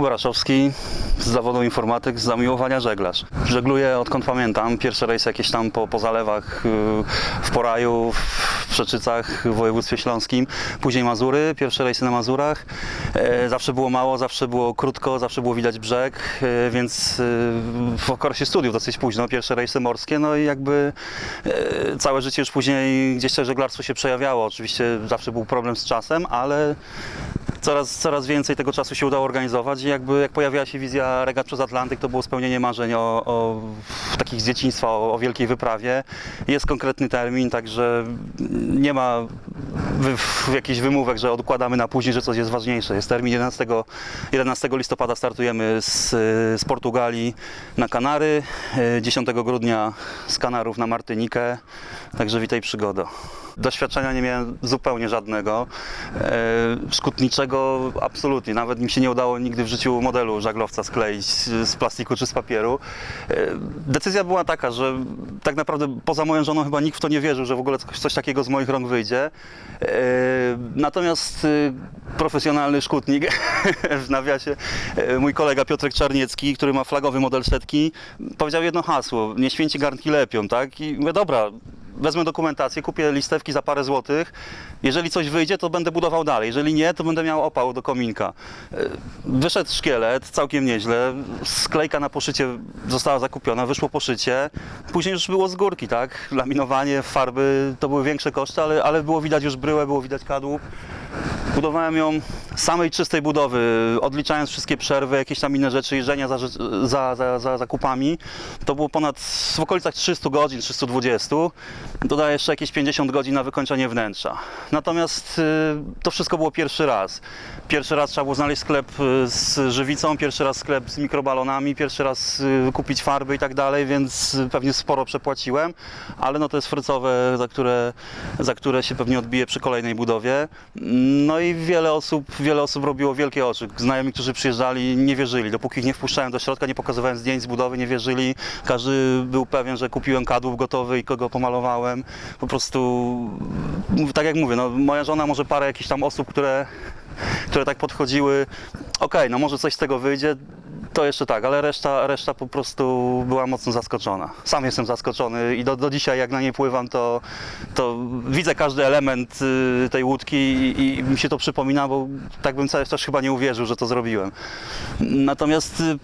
Jakub Raszowski z zawodu informatyk, z zamiłowania żeglarz. Żegluję odkąd pamiętam. Pierwsze rejsy jakieś tam po, po zalewach y, w Poraju, w Przeczycach w województwie śląskim. Później Mazury, pierwsze rejsy na Mazurach. E, Zawsze było mało, zawsze było krótko, zawsze było widać brzeg, e, więc y, w okresie studiów dosyć późno pierwsze rejsy morskie. No i jakby e, całe życie już później gdzieś to żeglarstwo się przejawiało. Oczywiście zawsze był problem z czasem, ale coraz, coraz więcej tego czasu się udało organizować i jakby jak pojawiła się wizja regat przez Atlantyk, to było spełnienie marzeń o, o takich z dzieciństwa, o, o wielkiej wyprawie. Jest konkretny termin, także nie ma w, jakichś wymówek, że odkładamy na później, że coś jest ważniejsze. Jest termin 11, 11 listopada startujemy z, z Portugalii na Kanary, e, 10 grudnia z Kanarów na Martynikę, także witaj przygodo. Doświadczenia nie miałem zupełnie żadnego. E, szkutniczego absolutnie. Nawet mi się nie udało nigdy w życiu modelu żaglowca skleić z plastiku czy z papieru. E, decyzja była taka, że tak naprawdę poza moją żoną chyba nikt w to nie wierzył, że w ogóle coś, coś takiego z moich rąk wyjdzie. E, natomiast e, profesjonalny szkutnik w nawiasie, e, mój kolega Piotrek Czarniecki, który ma flagowy model setki, powiedział jedno hasło, nie święci garnki lepią, tak? I mówię, dobra, wezmę dokumentację, kupię listewki za parę złotych. Jeżeli coś wyjdzie, to będę budował dalej. Jeżeli nie, to będę miał opał do kominka. E, Wyszedł szkielet, całkiem nieźle. Sklejka na poszycie została zakupiona, wyszło poszycie. Później już było z górki, tak? Laminowanie, farby to były większe koszty, ale, ale było widać już bryłę, było widać kadłub. Budowałem ją samej czystej budowy, odliczając wszystkie przerwy, jakieś tam inne rzeczy, jeżdżenia za, za, za, za zakupami. To było ponad w okolicach 300 godzin, 320. Dodaję jeszcze jakieś 50 godzin na wykończenie wnętrza. Natomiast y, to wszystko było pierwszy raz. Pierwszy raz trzeba było znaleźć sklep y, z żywicą, pierwszy raz sklep z mikrobalonami, pierwszy raz y, kupić farby i tak dalej, więc y, pewnie sporo przepłaciłem, ale no to jest frycowe, za które, za które się pewnie odbije przy kolejnej budowie. No i wiele osób, wiele osób robiło wielkie oczy. Znajomi, którzy przyjeżdżali, nie wierzyli. Dopóki ich nie wpuszczałem do środka, nie pokazywałem zdjęć z budowy, nie wierzyli. Każdy był pewien, że kupiłem kadłub gotowy i kogo pomalowałem. Po prostu, tak jak mówię, no, moja żona, może parę jakichś tam osób, które, które tak podchodziły. Okej, no może coś z tego wyjdzie. To jeszcze tak, ale reszta, reszta po prostu była mocno zaskoczona. Sam jestem zaskoczony i do, do dzisiaj jak na niej pływam, to, to widzę każdy element y, tej łódki i, i mi się to przypomina, bo tak bym cały czas chyba nie uwierzył, że to zrobiłem. Natomiast y,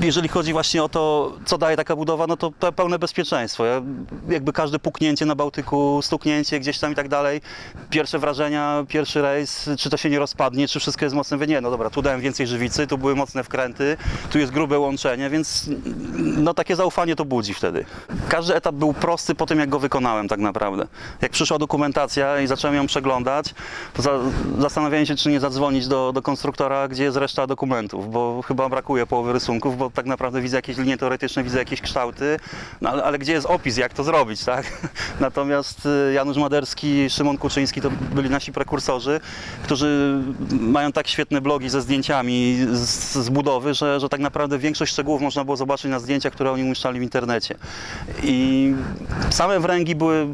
jeżeli chodzi właśnie o to, co daje taka budowa, no to pe- pełne bezpieczeństwo. Ja, jakby każde puknięcie na Bałtyku, stuknięcie gdzieś tam i tak dalej, pierwsze wrażenia, pierwszy rejs, czy to się nie rozpadnie, czy wszystko jest mocne. Mówię, nie, no dobra, tu dałem więcej żywicy, tu były mocne wkręty, tu jest grube łączenie, więc no takie zaufanie to budzi wtedy. Każdy etap był prosty po tym, jak go wykonałem tak naprawdę. Jak przyszła dokumentacja i zacząłem ją przeglądać, to za, zastanawiałem się, czy nie zadzwonić do, do konstruktora, gdzie jest reszta dokumentów, bo chyba brakuje połowy rysunków, bo tak naprawdę widzę jakieś linie teoretyczne, widzę jakieś kształty, no ale, ale gdzie jest opis, jak to zrobić, tak? Natomiast y, Janusz Maderski, Szymon Kuczyński to byli nasi prekursorzy, którzy mają tak świetne blogi ze zdjęciami z, z budowy, że, że tak naprawdę większość szczegółów można było zobaczyć na zdjęciach, które oni umieszczali w internecie. I same wręgi były,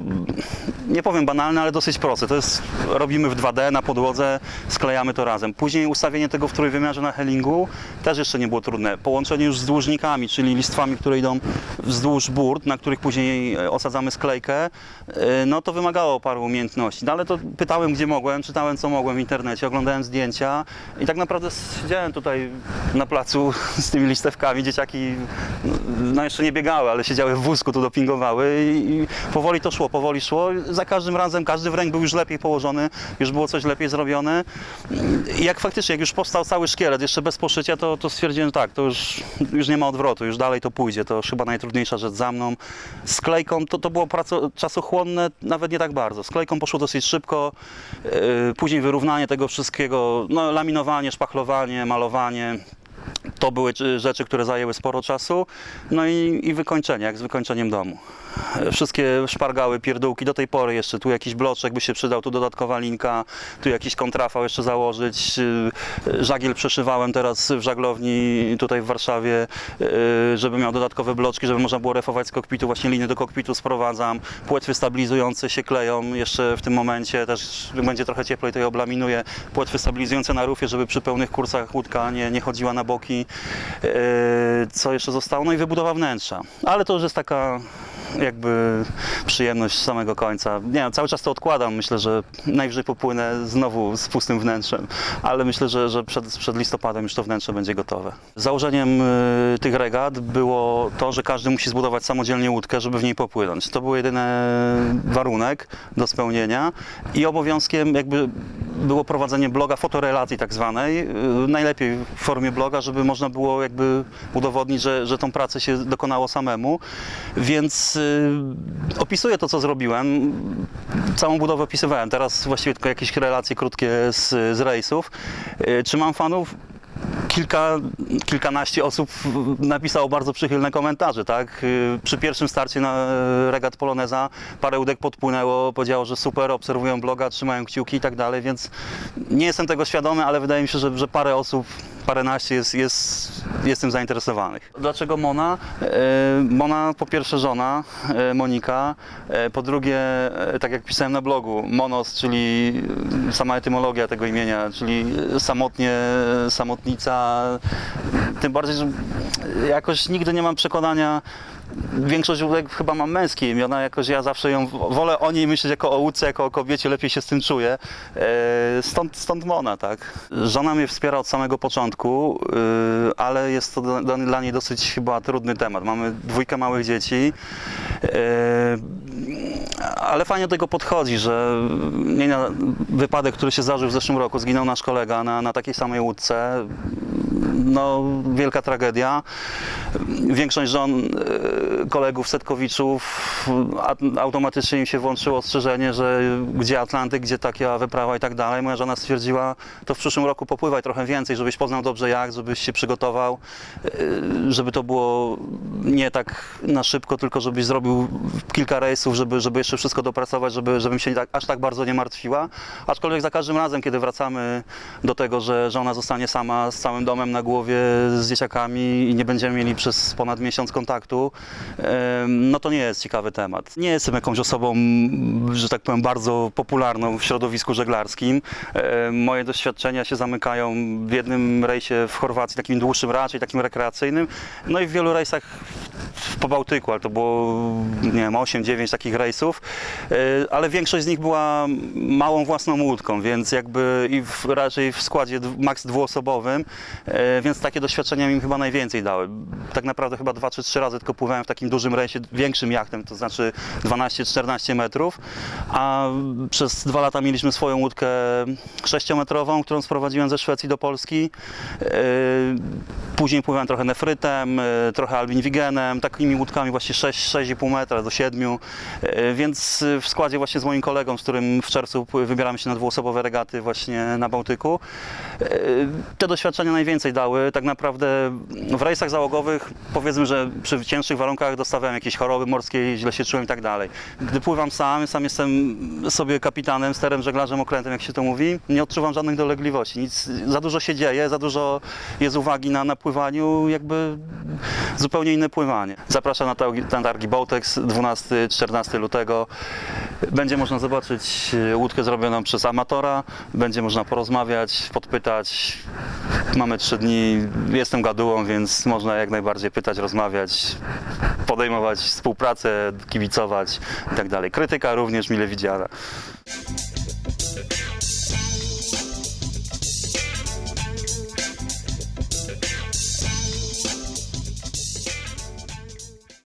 nie powiem banalne, ale dosyć proste. To jest, robimy w 2D na podłodze, sklejamy to razem. Później ustawienie tego w trójwymiarze na hellingu też jeszcze nie było trudne. Połączenie już z dłużnikami, czyli listwami, które idą wzdłuż burt, na których później e, osadzamy sklejkę, e, no to wymagało paru umiejętności. No ale to pytałem, gdzie mogłem, czytałem, co mogłem w internecie, oglądałem zdjęcia i tak naprawdę siedziałem tutaj na placu z tymi listewkami. Dzieciaki no jeszcze nie biegały, ale siedziały w wózku, tu dopingowały i powoli to szło, powoli szło. Za każdym razem każdy wręk był już lepiej położony, już było coś lepiej zrobione. I jak faktycznie, jak już powstał cały szkielet, jeszcze bez poszycia, to, to stwierdziłem, tak, to już, już nie ma odwrotu, już dalej to pójdzie. To chyba najtrudniejsza rzecz za mną. Z klejką to, to było praco, czasochłonne, nawet nie tak bardzo. Z klejką poszło dosyć szybko, yy, później wyrównanie tego wszystkiego, no, laminowanie, szpachlowanie, malowanie. To były y, rzeczy, które zajęły sporo czasu. No i, i wykończenie, jak z wykończeniem domu. Wszystkie szpargały, pierdółki, do tej pory jeszcze tu jakiś bloczek by się przydał, tu dodatkowa linka, tu jakiś kontrafał jeszcze założyć. e, Żagiel przeszywałem teraz w żaglowni tutaj w Warszawie, e, żeby miał dodatkowe bloczki, żeby można było refować z kokpitu, właśnie liny do kokpitu sprowadzam, płetwy stabilizujące się kleją jeszcze w tym momencie, też będzie trochę cieplej, to je oblaminuję, płetwy stabilizujące na rufie, żeby przy pełnych kursach łódka nie, nie chodziła na boki. E, Co jeszcze zostało? No i wybudowa wnętrza, ale to już jest taka jakby przyjemność samego końca. Nie wiem, cały czas to odkładam, myślę, że najwyżej popłynę znowu z pustym wnętrzem, ale myślę, że, że przed, przed listopadem już to wnętrze będzie gotowe. Założeniem y, tych regat było to, że każdy musi zbudować samodzielnie łódkę, żeby w niej popłynąć. To był jedyny warunek do spełnienia i obowiązkiem jakby było prowadzenie bloga, fotorelacji tak zwanej, y, najlepiej w formie bloga, żeby można było jakby udowodnić, że, że tą pracę się dokonało samemu, więc y, opisuję to, co zrobiłem. Całą budowę opisywałem, teraz właściwie tylko jakieś relacje krótkie z, z rejsów. Y, Czy mam fanów? Kilka, kilkanaście osób napisało bardzo przychylne komentarze, tak? Y, Przy pierwszym starcie na e, regat Poloneza parę łódek podpłynęło, powiedziało, że super, obserwują bloga, trzymają kciuki i tak dalej, więc nie jestem tego świadomy, ale wydaje mi się, że, że parę osób, paręnaście jest, jest, jest tym zainteresowanych. Dlaczego Mona? E, Mona po pierwsze żona, e, Monika, e, po drugie, tak jak pisałem na blogu, Monos, czyli sama etymologia tego imienia, czyli samotnie, samotnica, tym bardziej, że jakoś nigdy nie mam przekonania, większość łódek chyba mam męskie imiona, jakoś ja zawsze ją wolę o niej myśleć jako o łódce, jako o kobiecie, lepiej się z tym czuję. E, Stąd, stąd Mona, tak. Żona mnie wspiera od samego początku, y, ale jest to dla, dla niej dosyć chyba trudny temat. Mamy dwójkę małych dzieci. e, ale fajnie do tego podchodzi, że nie na wypadek, który się zdarzył w zeszłym roku, zginął nasz kolega na, na takiej samej łódce. No, wielka tragedia. Większość żon e, kolegów Setkowiczów automatycznie im się włączyło ostrzeżenie, że gdzie Atlantyk, gdzie taka wyprawa i tak dalej. Moja żona stwierdziła, to w przyszłym roku popływaj trochę więcej, żebyś poznał dobrze jak, żebyś się przygotował, e, żeby to było nie tak na szybko, tylko żebyś zrobił kilka rejsów, żeby, żeby jeszcze wszystko dopracować, żeby, żebym się tak, aż tak bardzo nie martwiła. Aczkolwiek za każdym razem, kiedy wracamy do tego, że żona zostanie sama z całym domem na głowie, z dzieciakami i nie będziemy mieli przez ponad miesiąc kontaktu, no to nie jest ciekawy temat. Nie jestem jakąś osobą, że tak powiem, bardzo popularną w środowisku żeglarskim. Moje doświadczenia się zamykają w jednym rejsie w Chorwacji, takim dłuższym raczej, takim rekreacyjnym, no i w wielu rejsach po Bałtyku, ale to było, nie wiem, 8-9 takich rejsów, e, ale większość z nich była małą własną łódką, więc jakby i w, raczej w składzie maks dwuosobowym, e, więc takie doświadczenia mi chyba najwięcej dały. Tak naprawdę chyba dwa czy trzy razy tylko pływałem w takim dużym rejsie, większym jachtem, to znaczy 12-14 metrów, a przez dwa lata mieliśmy swoją łódkę sześciometrową, którą sprowadziłem ze Szwecji do Polski. Później pływałem trochę nefrytem, e, trochę albinwigenem, takimi łódkami właśnie 6, 6,5 metra do 7, e, więc e, w składzie właśnie z moim kolegą, z którym w czerwcu wybieramy się na dwuosobowe regaty właśnie na Bałtyku. Te doświadczenia najwięcej dały. Tak naprawdę w rejsach załogowych powiedzmy, że przy cięższych warunkach dostawałem jakieś choroby morskie, źle się czułem i tak dalej. Gdy pływam sam, sam jestem sobie kapitanem, sterem, żeglarzem, okrętem, jak się to mówi, nie odczuwam żadnych dolegliwości. Nic, za dużo się dzieje, za dużo jest uwagi na, na pływaniu, jakby zupełnie inne pływanie. Zapraszam na targi, targi Bałtex 12-14 lutego. Będzie można zobaczyć e, łódkę zrobioną przez amatora, będzie można porozmawiać, podpytać. Mamy trzy dni, jestem gadułą, więc można jak najbardziej pytać, rozmawiać, podejmować współpracę, kibicować i tak. Krytyka również mile widziana.